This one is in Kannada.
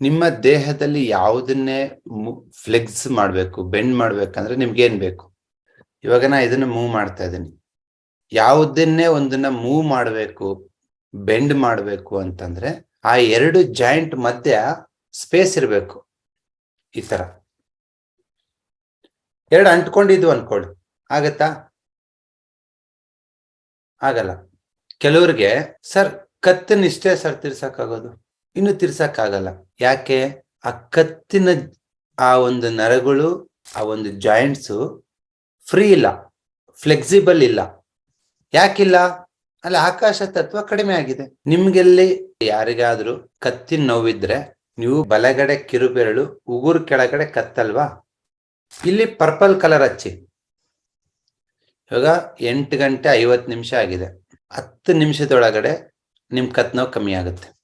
ನಿಮ್ಮ ದೇಹದಲ್ಲಿ ಯಾವುದನ್ನೇ ಫ್ಲೆಕ್ಸ್ ಮಾಡ್ಬೇಕು ಬೆಂಡ್ ಮಾಡ್ಬೇಕಂದ್ರೆ ನಿಮ್ಗೇನ್ ಬೇಕು? ಇವಾಗ ನಾ ಇದನ್ನ ಮೂವ್ ಮಾಡ್ತಾ ಇದ್ದೀನಿ ಯಾವುದನ್ನೇ ಒಂದನ್ನ ಮೂವ್ ಮಾಡ್ಬೇಕು ಬೆಂಡ್ ಮಾಡ್ಬೇಕು ಅಂತಂದ್ರೆ ಆ ಎರಡು ಜಾಯಿಂಟ್ ಮಧ್ಯ ಸ್ಪೇಸ್ ಇರಬೇಕು. ಈ ತರ. ಎರಡು ಅಂಟ್ಕೊಂಡಿದ್ವು ಅನ್ಕೊಳ್ಳಿ. ಆಗತ್ತಾ? ಆಗಲ್ಲ. ಕೆಲವ್ರಿಗೆ ಸರ್ ಕತ್ತನ್ನ ಇಷ್ಟೇ ಸರ್ ತಿರ್ಸಕ್ಕಾಗೋದು ಇನ್ನು ತಿರ್ಸಕ್ಕಾಗಲ್ಲ. ಯಾಕೆ? ಆ ಕತ್ತಿನ ಆ ಒಂದು ನರಗಳು, ಆ ಒಂದು ಜಾಯಿಂಟ್ಸು ಫ್ರೀ ಇಲ್ಲ ಫ್ಲೆಕ್ಸಿಬಲ್ ಇಲ್ಲ. ಯಾಕಿಲ್ಲ? ಅಲ್ಲಿ, ಆಕಾಶ ತತ್ವ ಕಡಿಮೆ ಆಗಿದೆ. ನಿಮ್ಗೆಲ್ಲಿ ಯಾರಿಗಾದ್ರೂ ಕತ್ತಿನ ನೋವಿದ್ರೆ ನೀವು ಬಲಗಡೆ ಕಿರುಬೆರಳು, ಉಗುರು ಕೆಳಗಡೆ ಕತ್ತಲ್ವಾ? ಇಲ್ಲಿ ಪರ್ಪಲ್ ಕಲರ್ ಹಚ್ಚಿ. ಇವಾಗ ಎಂಟು ಗಂಟೆ ಐವತ್ತು ನಿಮಿಷ ಆಗಿದೆ. ಹತ್ತು ನಿಮಿಷದೊಳಗಡೆ ನಿಮ್ ಕತ್ ನೋವು ಕಮ್ಮಿ ಆಗುತ್ತೆ.